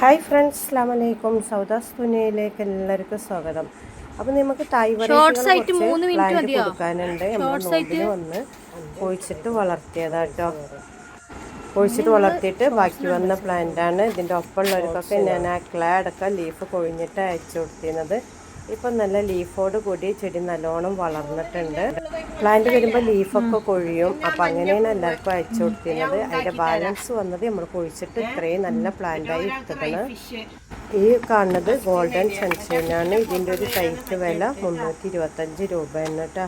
Hi friends അസ്ലാമലൈക്കും സൗദാസ് തുനിയയിലേക്ക് എല്ലാവർക്കും സ്വാഗതം. അപ്പം നമുക്ക് തായ് പ്ലാന്റ് കൊടുക്കാനുണ്ട്. നമ്മൾ നോമ്പിന് വന്ന് കുഴിച്ചിട്ട് വളർത്തിയതാട്ടോ കുഴിച്ചിട്ട് വളർത്തിയിട്ട് ബാക്കി വന്ന പ്ലാന്റാണ് ഇതിന്റെ ഒപ്പമുള്ളവർക്കൊക്കെ ഞാൻ ആ ക്ലാഡൊക്കെ അടക്കം ലീഫ് കൊഴിഞ്ഞിട്ട് അയച്ചു കൊടുത്തിരുന്നത്. ഇപ്പം നല്ല ലീഫോട് കൂടി ചെടി നല്ലോണം വളർന്നിട്ടുണ്ട്. പ്ലാന്റ് വരുമ്പോൾ ലീഫൊക്കെ കൊഴിയും. അപ്പം അങ്ങനെയാണ് എല്ലാവർക്കും അയച്ചു കൊടുത്തിരുന്നത്. അതിന്റെ ബാലൻസ് വന്നത് നമ്മൾ കുഴിച്ചിട്ട് ഇത്രയും നല്ല പ്ലാന്റായി എടുത്തതാണ് ഈ കാണുന്നത് ഗോൾഡൻ സൺഷൈനാണ് ഇതിന്റെ ഒരു തൈക്ക് വില മുന്നൂറ്റി ഇരുപത്തഞ്ച് രൂപയാണ് കേട്ടോ.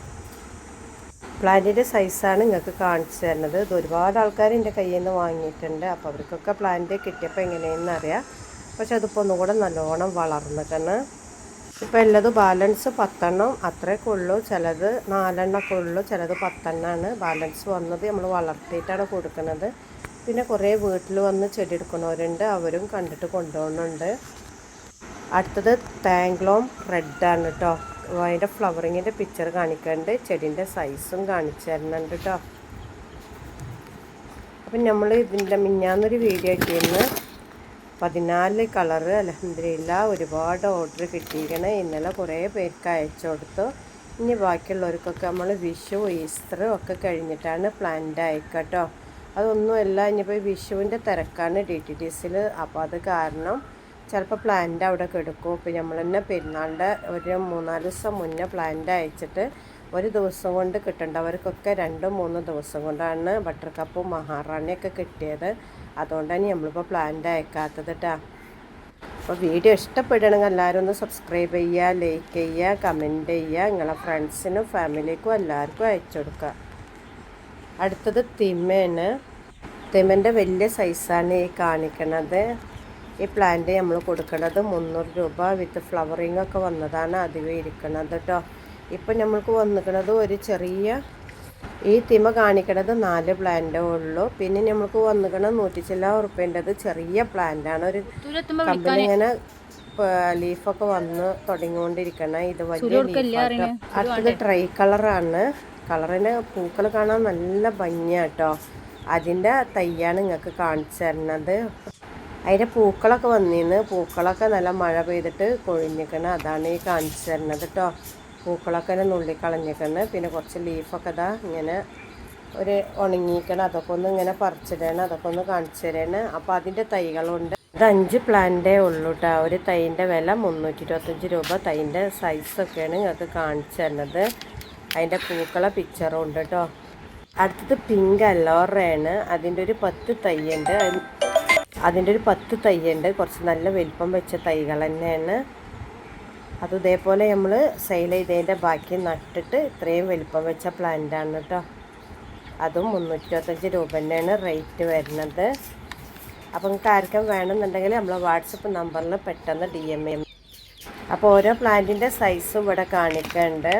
പ്ലാന്റിന്റെ സൈസാണ് നിങ്ങൾക്ക് കാണിച്ചു തരുന്നത്. ഇത് ഒരുപാട് ആൾക്കാർ എന്റെ കയ്യിൽ നിന്ന് വാങ്ങിയിട്ടുണ്ട്. അപ്പോൾ അവർക്കൊക്കെ പ്ലാന്റ് കിട്ടിയപ്പോൾ എങ്ങനെയെന്ന് അറിയാം. പക്ഷെ അതിപ്പോൾ ഒന്നുകൂടെ നല്ലോണം വളർന്നിട്ടാണ്. ഇപ്പോൾ ഉള്ളത് ബാലൻസ് പത്തെണ്ണം. അത്രയൊക്കെ ഉള്ളൂ. ചിലത് നാലെണ്ണമൊക്കെ ഉള്ളൂ. ചിലത് പത്തെണ്ണമാണ് ബാലൻസ് വന്നത് നമ്മൾ വളർത്തിയിട്ടാണ് കൊടുക്കുന്നത്. പിന്നെ കുറേ വീട്ടിൽ വന്ന് ചെടി എടുക്കുന്നവരുണ്ട്. അവരും കണ്ടിട്ട് കൊണ്ടുപോകുന്നുണ്ട്. അടുത്തത് താങ്ക്ലോം റെഡാണ് കേട്ടോ അതിന്റെ ഫ്ലവറിങ്ങിന്റെ പിക്ചർ കാണിക്കുന്നുണ്ട് ചെടീന്റെ സൈസും കാണിച്ചു തരുന്നുണ്ട് കേട്ടോ അപ്പം നമ്മൾ ഇതിന്റെ മിഞ്ഞാന്നൊരു വീഡിയോ ഇട്ടിരുന്ന്. പതിനാല് കളറ് അലഹമില്ല ഒരുപാട് ഓർഡർ കിട്ടിയിരിക്കണേ. ഇന്നലെ കുറേ പേർക്ക് അയച്ചു കൊടുത്തു. ഇനി ബാക്കിയുള്ളവർക്കൊക്കെ നമ്മൾ വിഷു ഈസ്റ്റർ ഒക്കെ കഴിഞ്ഞിട്ടാണ് പ്ലാന്റ് അയക്കട്ടോ അതൊന്നുമല്ല ഇനിയിപ്പോൾ വിഷുവിന്റെ തിരക്കാണ് ഡി ടി ടി സിയിൽ അപ്പോൾ അത് കാരണം ചിലപ്പോൾ പ്ലാന്റ് അവിടെ കിടക്കും. ഇപ്പോൾ നമ്മൾ തന്നെ പെരുന്നാളിന്റെ ഒരു മൂന്നാൽ ദിവസം മുന്നേ പ്ലാന്റ് അയച്ചിട്ട് ഒരു ദിവസം കൊണ്ട് കിട്ടേണ്ടവർക്കൊക്കെ രണ്ടും മൂന്ന് ദിവസം കൊണ്ടാണ് ബട്ടർ കപ്പും മഹാറാണിയൊക്കെ കിട്ടിയത്. അതുകൊണ്ടാണ് നമ്മളിപ്പോൾ പ്ലാന്റ് അയക്കാത്തത് കേട്ടോ അപ്പോൾ വീഡിയോ ഇഷ്ടപ്പെടുകയാണെങ്കിൽ എല്ലാവരും ഒന്ന് സബ്സ്ക്രൈബ് ചെയ്യുക ലൈക്ക് ചെയ്യുക കമന്റ് ചെയ്യുക. നിങ്ങളെ ഫ്രണ്ട്സിനും ഫാമിലിക്കും എല്ലാവർക്കും അയച്ചു കൊടുക്കുക. അടുത്തത് തിമ്മയാണ് തിമ്മന്റെ വലിയ സൈസാണ് ഈ കാണിക്കണത്. ഈ പ്ലാന്റ് നമ്മൾ കൊടുക്കുന്നത് മുന്നൂറ് രൂപ വിത്ത് ഫ്ലവറിങ് ഒക്കെ വന്നതാണ് അധികം ഇരിക്കുന്നത് കേട്ടോ ഇപ്പം നമ്മൾക്ക് വന്നിരിക്കുന്നത് ഒരു ചെറിയ ഈ തിമ കാണിക്കണത് നാല് പ്ലാന്റേ ഉള്ളൂ. പിന്നെ നമ്മൾക്ക് വന്നിരിക്കുന്നത് നൂറ്റി ചില്ല ഉറുപ്പ്യന്റെത് ചെറിയ പ്ലാന്റാണ് ഒരു കമ്പനി ഇങ്ങനെ ലീഫൊക്കെ വന്ന് തുടങ്ങിക്കൊണ്ടിരിക്കണം. ഇത് വലിയ ലീഫാട്ടോ അടുത്തത് ട്രൈ കളറാണ് കളറിന് പൂക്കൾ കാണാൻ നല്ല ഭംഗിയാട്ടോ. അതിന്റെ തയ്യാണ് നിങ്ങൾക്ക് കാണിച്ചു തരുന്നത്. അതിന്റെ പൂക്കളൊക്കെ വന്നിന്ന്. പൂക്കളൊക്കെ നല്ല മഴ പെയ്തിട്ട് കൊഴിഞ്ഞിക്കണം. അതാണ് ഈ കാണിച്ചു തരുന്നത് കേട്ടോ പൂക്കളൊക്കെ നുള്ളി കളഞ്ഞിക്കണം പിന്നെ കുറച്ച് ലീഫൊക്കെ ഇതാ ഇങ്ങനെ ഒരു ഉണങ്ങിക്കണം അതൊക്കെ ഒന്ന് ഇങ്ങനെ പറിച്ചിടണം. അതൊക്കെ ഒന്ന് കാണിച്ചു തരണം. അപ്പോൾ അതിന്റെ തൈകളുണ്ട്. ഇത് അഞ്ച് പ്ലാന്റേ ഉള്ളൂ കേട്ടോ ഒരു തൈന്റെ വില മുന്നൂറ്റി ഇരുപത്തഞ്ച് രൂപ തൈന്റെ സൈസൊക്കെയാണ് നിങ്ങൾക്ക് കാണിച്ചു തരുന്നത് അതിന്റെ പൂക്കളെ പിക്ചറും ഉണ്ട് കേട്ടോ അടുത്തത് പിങ്ക് അല്ലോറയാണ് അതിന്റെ ഒരു പത്ത് തൈയുണ്ട് അതിന്റെ ഒരു പത്ത് തൈയുണ്ട് കുറച്ച് നല്ല വലിപ്പം വെച്ച തൈകൾ തന്നെയാണ്. അത് ഇതേപോലെ നമ്മൾ സെയിൽ ചെയ്തതിന്റെ ബാക്കി നട്ടിട്ട് ഇത്രയും വലിപ്പം വെച്ച പ്ലാന്റാണ് കേട്ടോ അതും മുന്നൂറ്റിരുപത്തഞ്ച് രൂപ തന്നെയാണ് റേറ്റ് വരുന്നത്. അപ്പം നിങ്ങൾക്ക് ആർക്കും വേണമെന്നുണ്ടെങ്കിൽ നമ്മൾ വാട്സപ്പ് നമ്പറിൽ പെട്ടെന്ന് ഡി എം എം അപ്പോൾ ഓരോ പ്ലാന്റിന്റെ സൈസും ഇവിടെ കാണിക്കുന്നുണ്ട്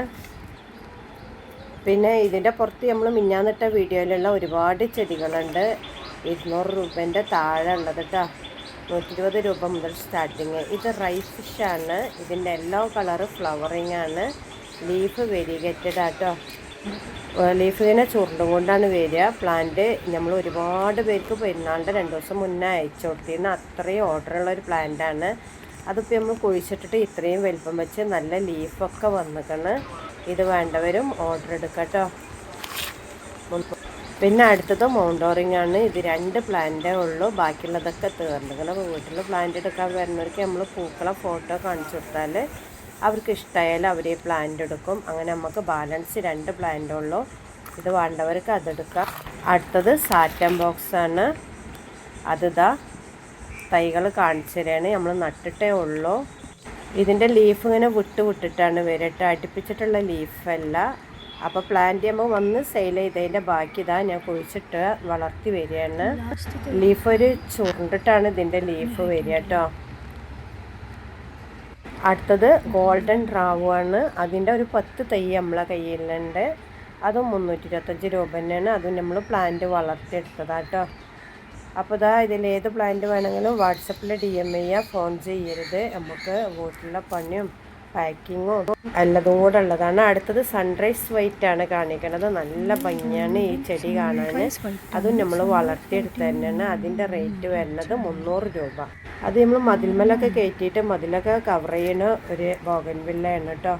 പിന്നെ ഇതിന്റെ പുറത്ത് നമ്മൾ മിഞ്ഞാന്നിട്ട വീഡിയോയിലുള്ള ഒരുപാട് ചെടികളുണ്ട്. ഇരുന്നൂറ് രൂപേന്റെ താഴെ ഉള്ളത് കേട്ടോ നൂറ്റി ഇരുപത് രൂപ മുതൽ സ്റ്റാർട്ടിങ് ഇത് റൈസ് ഫിഷാണ് ഇതിന്റെ എല്ലോ കളറ് ഫ്ലവറിങ് ആണ്. ലീഫ് വെരിഗേറ്റഡ് ആട്ടോ. ലീഫ് ഇങ്ങനെ ചുരുണ്ടും കൊണ്ടാണ് വരിക. പ്ലാന്റ് നമ്മൾ ഒരുപാട് പേർക്ക് പെരുന്നാളിന്റെ രണ്ട് ദിവസം മുന്നേ അയച്ചു കൊടുത്തിരുന്ന. അത്രയും ഓർഡറുള്ള ഒരു പ്ലാന്റാണ് അതിപ്പോൾ നമ്മൾ കുഴിച്ചിട്ടിട്ട് ഇത്രയും വലിപ്പം വെച്ച് നല്ല ലീഫൊക്കെ വന്നിക്കണ്. ഇത് വേണ്ടവരും ഓർഡർ എടുക്കട്ടോ. പിന്നെ അടുത്തത് മൗണ്ടോറിങ് ആണ്. ഇത് രണ്ട് പ്ലാന്റേ ഉള്ളൂ. ബാക്കിയുള്ളതൊക്കെ തീർന്നിരിക്കണം അപ്പോൾ വീട്ടിൽ പ്ലാന്റ് എടുക്കാൻ വരുന്നവർക്ക് നമ്മൾ പൂക്കളെ ഫോട്ടോ കാണിച്ചു കൊടുത്താൽ അവർക്ക് ഇഷ്ടമായാലും അവർ ഈ പ്ലാന്റ് എടുക്കും. അങ്ങനെ നമുക്ക് ബാലൻസ് രണ്ട് പ്ലാന്റ് ഉള്ളൂ. ഇത് വേണ്ടവർക്ക് അതെടുക്കാം അടുത്തത് സാറ്റൻ ബോക്സ് ആണ്. അതിതാ തൈകൾ കാണിച്ചു തരികയാണ് നമ്മൾ നട്ടിട്ടേ ഉള്ളൂ. ഇതിന്റെ ലീഫ് ഇങ്ങനെ വിട്ട് വിട്ടിട്ടാണ് വരട്ടെ അടുപ്പിച്ചിട്ടുള്ള ലീഫല്ല അപ്പോൾ പ്ലാന്റ് ചെയ്യുമ്പോൾ വന്ന് സെയിൽ ചെയ്തതിന്റെ ബാക്കി ഇതാ ഞാൻ കുഴിച്ചിട്ട് വളർത്തി വരികയാണ്. ലീഫ് ഒരു ചുരുണ്ടിട്ടാണ് ഇതിന്റെ ലീഫ് വരിക കേട്ടോ. അടുത്തത് ഗോൾഡൻ റാവു ആണ്. അതിന്റെ ഒരു പത്ത് തൈ നമ്മളെ കയ്യിലുണ്ട്. അതും മുന്നൂറ്റി ഇരുപത്തഞ്ച് രൂപ തന്നെയാണ്. അതും നമ്മൾ പ്ലാന്റ് വളർത്തിയെടുത്തതാണ് കേട്ടോ. അപ്പോൾ ഇതാ ഇതിൽ ഏത് പ്ലാന്റ് വേണമെങ്കിലും വാട്സപ്പിൽ ഡി എം ഫോൺ ചെയ്യരുത്. നമുക്ക് വീട്ടിലെ പണിയും പാക്കിങ്ങും എല്ലതും കൂടെ ഉള്ളതാണ് അടുത്തത് സൺറൈസ് വൈറ്റ് ആണ് കാണിക്കണത്. നല്ല ഭംഗിയാണ് ഈ ചെടി കാണാൻ അതും നമ്മൾ വളർത്തിയെടുത്ത് തന്നെയാണ്. അതിന്റെ റേറ്റ് വരുന്നത് മുന്നൂറ് രൂപ. അത് നമ്മൾ മതിൽമലൊക്കെ കയറ്റിയിട്ട് മതിലൊക്കെ കവർ ചെയ്യണ ഒരു ബോഗൻവില്ലയാണ് കേട്ടോ